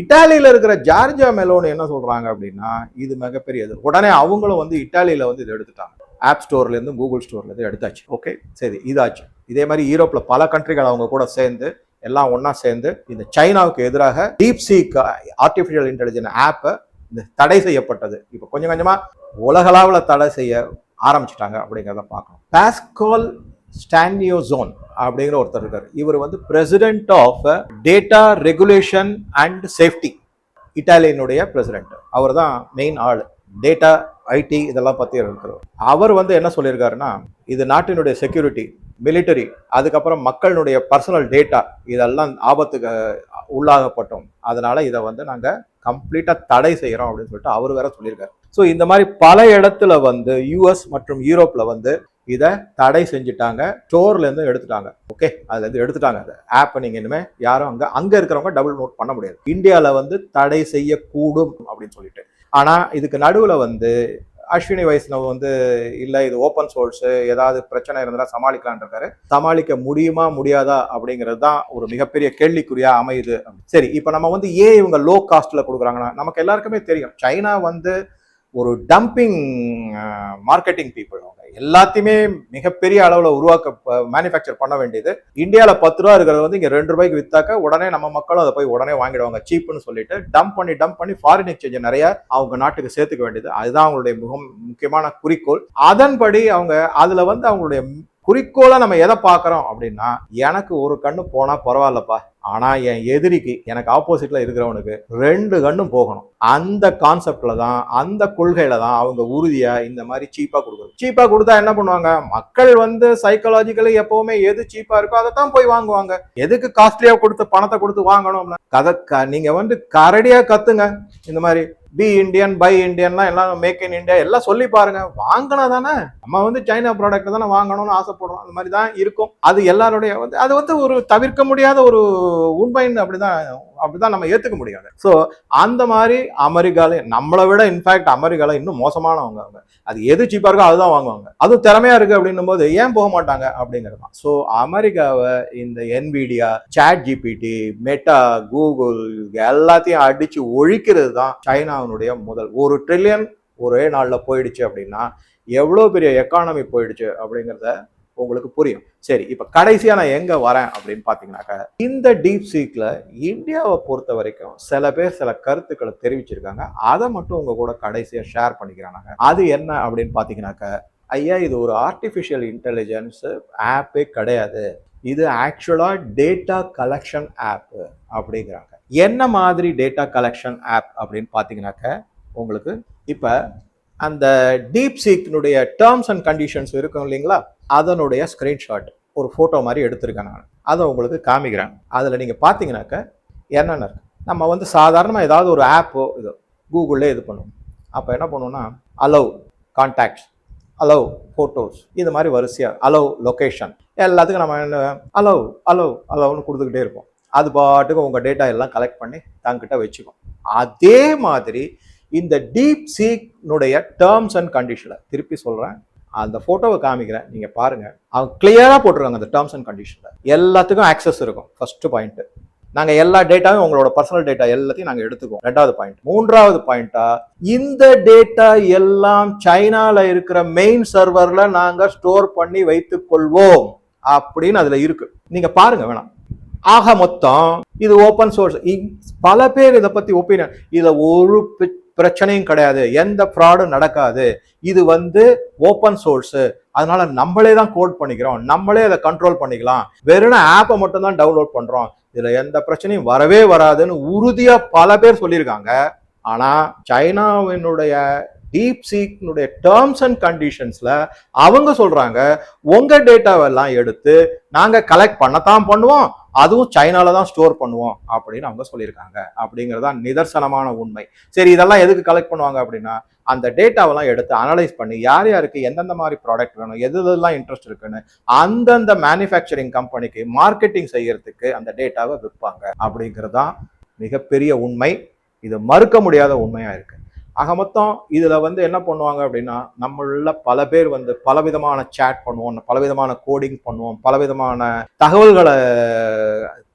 இட்டாலியில இருக்கிற ஜார்ஜியா மெலோன் என்ன சொல்றாங்க அப்படின்னா இது மிகப்பெரியது. உடனே அவங்களும் வந்து இட்டாலியில வந்து இதை எடுத்துட்டாங்க. ஆப் ஸ்டோர்ல இருந்து கூகுள் ஸ்டோர்ல இருந்து எடுத்தாச்சு. ஓகே சரி இதாச்சு. இதே மாதிரி யூரோப்ல பல கண்ட்ரிகள் அவங்க கூட சேர்ந்து எல்லாம் ஒண்ணா சேர்ந்து இந்த சைனாவுக்கு எதிராக டீப் சீக் ஆர்டிஃபிஷியல் இன்டெலிஜென்ஸ் ஆப்பை இந்த தடை செய்யப்பட்டது. இப்போ கொஞ்சம் கொஞ்சமா உலகளாவில் தடை செய்ய ஆரம்பிச்சிட்டாங்க அப்படிங்கிறத பார்க்கணும். பாஸ்கால் ஸ்டான்டியோசோன் அப்படிங்கிற ஒருத்தர் இருக்கார். இவர் வந்து president of data regulation and safety இட்டாலியனுடைய president அவர் தான் மெயின் ஆள். டேட்டா ஐடி இதெல்லாம் பற்றி இருக்கிறோம். அவர் வந்து என்ன சொல்லியிருக்காருன்னா இது நாட்டினுடைய செக்யூரிட்டி மிலிட்டரி அதுக்கப்புறம் மக்களினுடைய பர்சனல் டேட்டா இதெல்லாம் ஆபத்துக்கு உள்ளாகப்பட்டோம். அதனால் இதை வந்து நாங்கள் கம்ப்ளீட்டாக தடை செய்கிறோம் அப்படின்னு சொல்லிட்டு அவர் வேற சொல்லியிருக்காரு. ஸோ இந்த மாதிரி பல இடத்துல வந்து யூஎஸ் மற்றும் யூரோப்பில் வந்து இதை தடை செஞ்சுட்டாங்க. ஸ்டோர்லேருந்து எடுத்துட்டாங்க. ஓகே அதுலேருந்து எடுத்துட்டாங்க. அந்த ஆப்பை நீங்கள் இனிமேல் யாரும் அங்கே அங்கே இருக்கிறவங்க டபுள் நோட் பண்ண முடியாது. இந்தியாவில் வந்து தடை செய்யக்கூடும் அப்படின்னு சொல்லிட்டு. ஆனால் இதுக்கு நடுவில் வந்து அஸ்வினி வைஷ்ணவ் வந்து இல்லை இது ஓப்பன் சோர்ஸு ஏதாவது பிரச்சனை இருந்தால் சமாளிக்கலான் இருக்காரு. சமாளிக்க முடியுமா முடியாதா? அப்படிங்கிறது தான் ஒரு மிகப்பெரிய கேள்விக்குறியாக அமையுது. சரி இப்போ நம்ம வந்து ஏன் இவங்க லோ காஸ்ட்டில் கொடுக்குறாங்கன்னா நமக்கு எல்லாருக்குமே தெரியும். சைனா வந்து ஒரு டம்பிங் மார்க்கெட்டிங் பீப்புள் அவங்க. எல்லாத்தையுமே மிகப்பெரிய அளவில் உருவாக்க மேனுஃபேக்சர் பண்ண வேண்டியது. இந்தியாவில் பத்து ரூபா இருக்கிறது வந்து இங்கே ரெண்டு ரூபாய்க்கு வித்தாக்க உடனே நம்ம மக்களும் அதை போய் உடனே வாங்கிடுவாங்க. சீப்புன்னு சொல்லிட்டு டம்ப் பண்ணி டம்ப் பண்ணி ஃபாரின் எக்ஸ்சேஞ்ச் நிறைய அவங்க நாட்டுக்கு சேர்த்துக்க வேண்டியது. அதுதான் அவங்களுடைய முகம் முக்கியமான குறிக்கோள். அதன்படி அவங்க அதில் வந்து அவங்களுடைய குறிக்கோளை நம்ம எதை பார்க்குறோம் அப்படின்னா எனக்கு ஒரு கண்ணு போனால் பரவாயில்லப்பா. ஆனால் என் எதிரிக்கு எனக்கு ஆப்போசிட்டில் இருக்கிறவனுக்கு ரெண்டு கண்ணும் போகணும். அந்த கான்செப்டில் தான் அந்த கொள்கையில் தான் அவங்க உறுதியாக இந்த மாதிரி சீப்பாக கொடுக்குறது. சீப்பாக கொடுத்தா என்ன பண்ணுவாங்க? மக்கள் வந்து சைக்கலாஜிக்கலி எப்போவுமே எது சீப்பாக இருக்கோ அதை தான் போய் வாங்குவாங்க. எதுக்கு காஸ்ட்லியாக கொடுத்து பணத்தை கொடுத்து வாங்கணும் கதை க- நீங்கள் வந்து கரடியாக கத்துங்க. இந்த மாதிரி பி இந்தியன் பை இந்தியன்லாம் எல்லாம் மேக் இன் இந்தியா எல்லாம் சொல்லி பாருங்க. வாங்கினா தானே. நம்ம வந்து சைனா ப்ராடக்ட் தானே வாங்கணும்னு ஆசைப்படுறோம். அந்த மாதிரி தான் இருக்கும். அது எல்லாருடைய வந்து அது வந்து ஒரு தவிர்க்க முடியாத ஒரு உண்மைன்னு அப்படிதான் அப்படிதான் நம்ம ஏத்துக்க முடியாது ஸோ அந்த மாதிரி அமெரிக்கால நம்மளை விட இன்ஃபேக்ட் அமெரிக்காவில் இன்னும் மோசமானவங்க அவங்க. அது எது சீப்பாக இருக்கோ அதுதான் வாங்குவாங்க. அதுவும் திறமையா இருக்கு அப்படின்னும் போது ஏன் போக மாட்டாங்க? அப்படிங்கிறது தான். ஸோ அமெரிக்காவை இந்த Nvidia chat GPT Meta Google எல்லாத்தையும் அடிச்சு ஒழிக்கிறது தான் சைனாவினுடைய முதல். ஒரு ட்ரில்லியன் ஒரே நாளில் போயிடுச்சு அப்படின்னா எவ்வளோ பெரிய எக்கானமி போயிடுச்சு அப்படிங்கிறத உங்களுக்கு புரியும். சரி இப்ப கடைசியா நான் எங்க வரேன் அப்படின்னு பார்த்தீங்கன்னாக்கா இந்த டீப் சீக்ல இந்தியாவை பொறுத்த வரைக்கும் சில பேர் சில கருத்துக்களை தெரிவிச்சிருக்காங்க. அதை மட்டும் உங்க கூட கடைசியா ஷேர் பண்ணிக்கிறாங்க அது என்ன அப்படின்னு பார்த்தீங்கன்னாக்கா ஐயா இது ஒரு ஆர்டிஃபிஷியல் இன்டெலிஜென்ஸ் ஆப்பே கிடையாது. இது ஆக்சுவலா டேட்டா கலெக்ஷன் ஆப் அப்படிங்கிறாங்க. என்ன மாதிரி டேட்டா கலெக்ஷன் ஆப் அப்படின்னு பாத்தீங்கன்னாக்க உங்களுக்கு இப்ப அந்த டீப் சீக்னுடைய டேர்ம்ஸ் அண்ட் கண்டிஷன்ஸ் இருக்கும் இல்லைங்களா? அதனுடைய ஸ்க்ரீன்ஷாட் ஒரு ஃபோட்டோ மாதிரி எடுத்திருக்கேன் நான். அதை உங்களுக்கு காமிக்கிறேன். அதில் நீங்கள் பார்த்தீங்கன்னாக்க என்னென்ன இருக்குது நம்ம வந்து சாதாரணமாக ஏதாவது ஒரு ஆப்போ இது கூகுளில் இது பண்ணுவோம். அப்போ என்ன பண்ணுவோம்னா அலவ் கான்டாக்ட்ஸ் அலவ் ஃபோட்டோஸ் இது மாதிரி வரிசையாக அலவ் லொக்கேஷன் எல்லாத்துக்கும் நம்ம என்ன அலவ் அலவ் அலவ்னு கொடுத்துக்கிட்டே இருப்போம். அது பாட்டுக்கு உங்கள் டேட்டா எல்லாம் கலெக்ட் பண்ணி தங்கிட்ட வச்சுக்கும். அதே மாதிரி இந்த டீப் சீக்னுடைய டேர்ம்ஸ் அண்ட் கண்டிஷனை திருப்பி சொல்கிறேன் அந்த ஃபோட்டோவை காமிக்கிறேன். நீங்கள் பாருங்கள் அவங்க கிளியராக போட்டிருக்காங்க அந்த டேர்ம்ஸ் அண்ட் கண்டிஷனில் எல்லாத்துக்கும் ஆக்சஸ் இருக்கும். ஃபர்ஸ்ட் பாயிண்ட்டு நாங்கள் எல்லா டேட்டாவும் உங்களோட பர்சனல் டேட்டா எல்லாத்தையும் நாங்கள் எடுத்துக்குவோம். ரெண்டாவது பாயிண்ட் மூன்றாவது பாயிண்டா இந்த டேட்டா எல்லாம் சைனாவில் இருக்கிற மெயின் சர்வரில் நாங்கள் ஸ்டோர் பண்ணி வைத்துக் கொள்வோம். அப்படின்னு அதில் இருக்கு. நீங்கள் பாருங்க வேணாம். ஆக மொத்தம் இது ஓப்பன் சோர்ஸ் பல பேர் இதை பற்றி ஒப்பீனியன் இதை ஒரு பிரச்சனையும் கிடையாது. எந்த ஃப்ராடும் நடக்காது. இது வந்து ஓப்பன் சோர்ஸு அதனால நம்மளே தான் கோட் பண்ணிக்கிறோம். நம்மளே அதை கண்ட்ரோல் பண்ணிக்கலாம். வெறும் ஆப்பை மட்டும் தான் டவுன்லோட் பண்ணுறோம் இதில் எந்த பிரச்சனையும் வரவே வராதுன்னு உறுதியாக பல பேர் சொல்லியிருக்காங்க. ஆனால் சைனாவினுடைய டீப் சீக்னுடைய டேர்ம்ஸ் அண்ட் கண்டிஷன்ஸில் அவங்க சொல்கிறாங்க உங்கள் டேட்டாவெல்லாம் எடுத்து நாங்கள் கலெக்ட் பண்ணத்தான் பண்ணுவோம். அதுவும் சைனால தான் ஸ்டோர் பண்ணுவோம் அப்படின்னு அவங்க சொல்லியிருக்காங்க. அப்படிங்கிறது தான் நிதர்சனமான உண்மை. சரி இதெல்லாம் எதுக்கு கலெக்ட் பண்ணுவாங்க அப்படின்னா அந்த டேட்டாவெல்லாம் எடுத்து அனலைஸ் பண்ணி யார் யாருக்கு எந்தெந்த மாதிரி ப்ராடக்ட் வேணும் எது எதெல்லாம் இன்ட்ரெஸ்ட் இருக்குன்னு அந்தந்த மேனுஃபேக்சரிங் கம்பெனிக்கு மார்க்கெட்டிங் செய்யறதுக்கு அந்த டேட்டாவை விற்பாங்க. அப்படிங்கிறது தான் மிகப்பெரிய உண்மை. இது மறுக்க முடியாத உண்மையா இருக்கு. ஆக மொத்தம் இதில் வந்து என்ன பண்ணுவாங்க அப்படின்னா நம்மள பல பேர் வந்து பலவிதமான சேட் பண்ணுவோம் பலவிதமான கோடிங் பண்ணுவோம் பலவிதமான தகவல்களை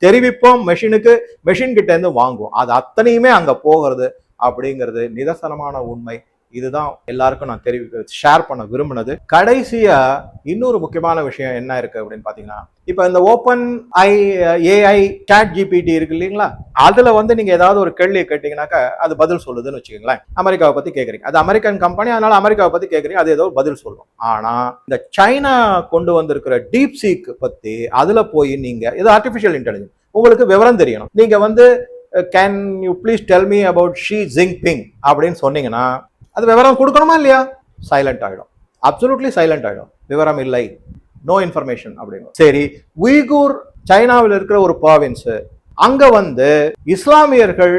தெரிவிப்போம் மெஷினுக்கு மெஷின் கிட்டேருந்து வாங்குவோம். அது அத்தனையுமே அங்கே போகிறது அப்படிங்கிறது நிதர்சனமான உண்மை. இதுதான் எல்லாருக்கும் நான் தெரிவி ஷேர் பண்ண விரும்பினது. கடைசியா இன்னொரு முக்கியமான விஷயம் என்ன இருக்கு அப்படின்னு பாத்தீங்கன்னா இப்போ இந்த open I AI chat GPT இருக்கு இல்லைங்களா? அதுல வந்து நீங்க ஏதாவது ஒரு கேள்வியை கேட்டீங்கன்னாக்கா அது பதில் சொல்லுதுன்னு வச்சுக்கோங்களேன். அமெரிக்காவை பத்தி கேக்குறீங்க. அது அமெரிக்கன் கம்பெனி அதனால அமெரிக்காவை பத்தி கேக்குறீங்க. அது ஏதோ பதில் சொல்லும். ஆனா இந்த சைனா கொண்டு வந்திருக்கிற டீப் சீக் பத்தி அதுல போய் நீங்க இது ஆர்டிபிஷியல் இன்டெலிஜென்ஸ் உங்களுக்கு விவரம் தெரியணும். நீங்க வந்து can you please tell me about Xi Jinping அப்படின்னு சொன்னீங்கன்னா அது விவரம் கொடுக்கணுமா இல்லையா? சைலண்ட் ஆகிடும் அப்சல்யூட்லி சைலண்ட் ஆகிடும் விவரம் இல்லை. நோ இன்ஃபர்மேஷன் அப்படின்னு சரி உய்கூர் சைனாவில் இருக்கிற ஒரு ப்ராவின்ஸு அங்கே வந்து இஸ்லாமியர்கள்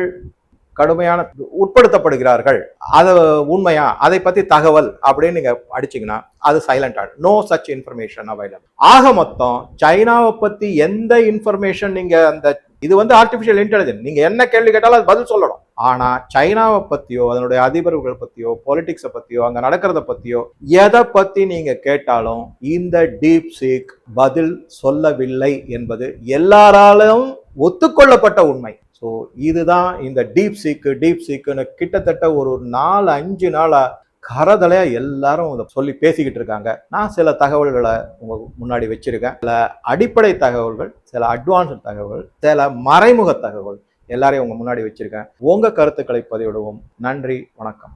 கடுமையான உட்படுத்தப்படுகிறார்கள். அது உண்மையா? அதை பற்றி தகவல் அப்படின்னு நீங்கள் அடிச்சிங்கன்னா அது சைலண்ட் ஆகும் நோ சச் இன்ஃபர்மேஷன் அவைலபிள் ஆக மொத்தம் சைனாவை பற்றி எந்த இன்ஃபர்மேஷன் நீங்கள் அந்த இது வந்து ஆர்டிஃபிஷியல் இன்டெலிஜென்ஸ் நீங்கள் என்ன கேள்வி கேட்டாலும் அது பதில் சொல்லணும். ஆனால் சைனாவை பற்றியோ அதனுடைய அதிபர்கள் பற்றியோ பொலிட்டிக்ஸை பற்றியோ அங்கே நடக்கிறத பற்றியோ எதை பற்றி நீங்கள் கேட்டாலும் இந்த டீப் சீக் பதில் சொல்லவில்லை என்பது எல்லாராலும் ஒத்துக்கொள்ளப்பட்ட உண்மை. ஸோ இதுதான் இந்த டீப் சீக்கு டீப் சீக்குன்னு கிட்டத்தட்ட ஒரு நாலு அஞ்சு நாளாக கரதலையாக எல்லாரும் இதை சொல்லி பேசிக்கிட்டு இருக்காங்க. நான் சில தகவல்களை உங்க முன்னாடி வச்சிருக்கேன். சில அடிப்படை தகவல்கள் சில அட்வான்ஸ் தகவல் சில மறைமுக தகவல் எல்லாரையும் உங்க முன்னாடி வச்சிருக்கேன். உங்க கருத்துக்களை பதிவிடுவோம். நன்றி வணக்கம்.